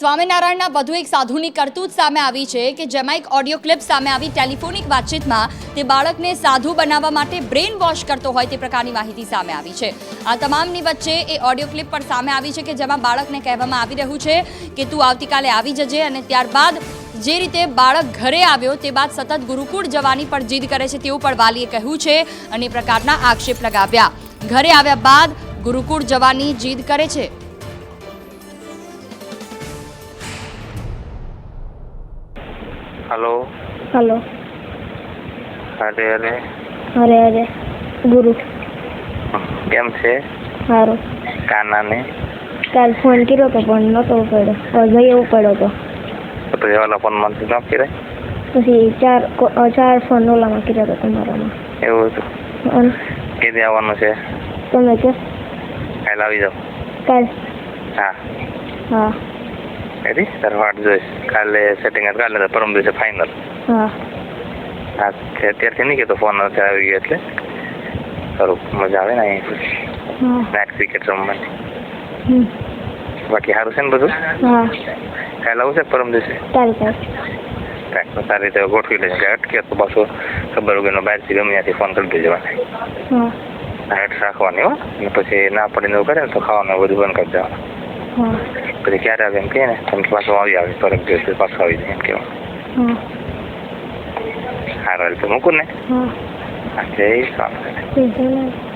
સ્વામિનારાયણના વધુ એક સાધુની કરતૂત સામે આવી છે કે જેમાં એક ઓડિયો ક્લિપ સામે આવી ટેલિફોનિક વાતચીતમાં તે બાળકને સાધુ બનાવવા માટે બ્રેન વોશ કરતો હોય તે પ્રકારની માહિતી સામે આવી છે. આ તમામની વચ્ચે એ ઓડિયો ક્લિપ પણ સામે આવી છે કે જેમાં બાળકને કહેવામાં આવી રહ્યું છે કે તું આવતીકાલે આવી જજે અને ત્યારબાદ જે રીતે બાળક ઘરે આવ્યો તે બાદ સતત ગુરુકુળ જવાની પણ જીદ કરે છે તેવું પણ વાલીએ કહ્યું છે અને પ્રકારના આક્ષેપ લગાવ્યા. ઘરે આવ્યા બાદ ગુરુકુળ જવાની જીદ કરે છે. હલો. હલો. અરે અરે અરે અરે ગુરુ. કેમ છે? સારું કાનાને? કાલ ફોન કર્યો તો પણ નહોતો ઉપાડ્યો જઈ પડ્યો તો. તો પછી ફોનમાંથી ન કરે પછી ચાર ચાર ફોન ઓલામાં કર્યો તો તમારામાં. એવું હતું? કેદી આવવાનું છે? તમે કે? કાલ આવી જાઓ. કાલ? હા. હા. રેડી તાર વાટ જોઈશ કાલે સેટિંગ કાલે પરમ દિવસે ફાઇનલ હા અત્યારથી નહીં કહેતો ફોન નથી આવી ગયો એટલે. સારું મજા આવે ને અહીં નાઇટ ક્રિકેટ રમવાની. બાકી સારું છે ને બધું? કાલે આવું છે પરમ દિવસે? સારી રીતે ગોઠવી લેજો. કે અટકે તો પાછું ખબર વગરનો બહારથી ગમે ત્યાંથી ફોન કરી દેજો. હા. રાખવાની હો. પછી ના પડીને એવું કરે ને તો ખાવાનું બધું બંધ કરી દેવાનું. પછી ક્યારે આવે એમ કહે ને તમે પાછો આવી આવે પરત દિવસે પાછો આવી જાય એમ કહેવાનું સારું તો મૂકું ને જય સ્વામી બીજું નહીં